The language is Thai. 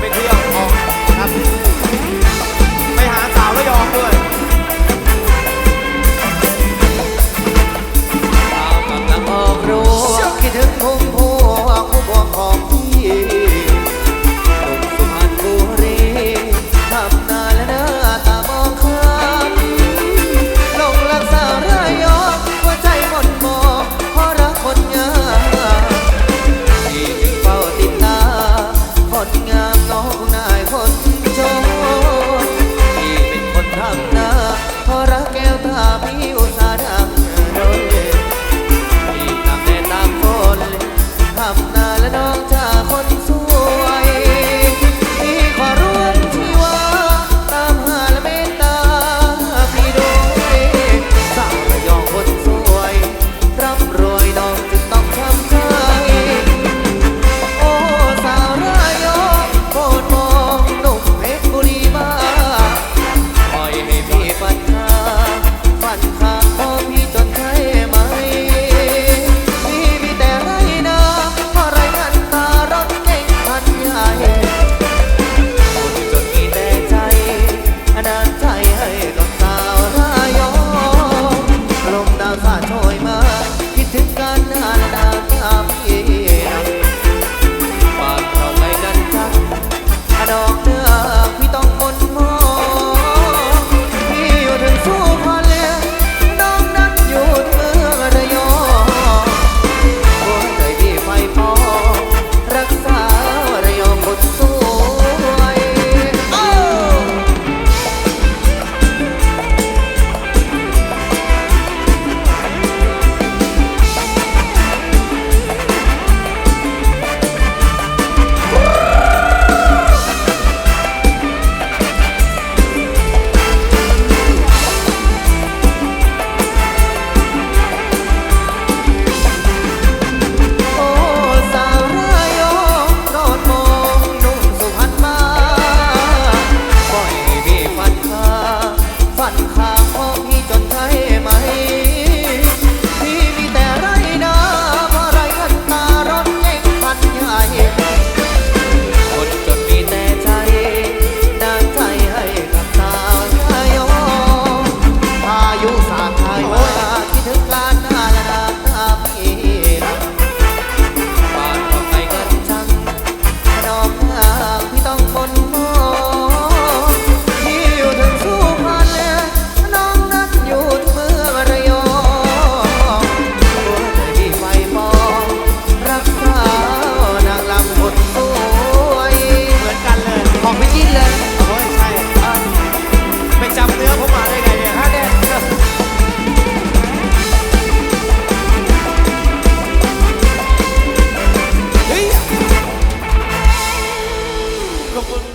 me. องนายคนจนที่เป็นคนทำนาพอรักแก้วตาพี่อุตสาหะโดยที่ทำมแต่ตามคนทำนาและน้องชาคนส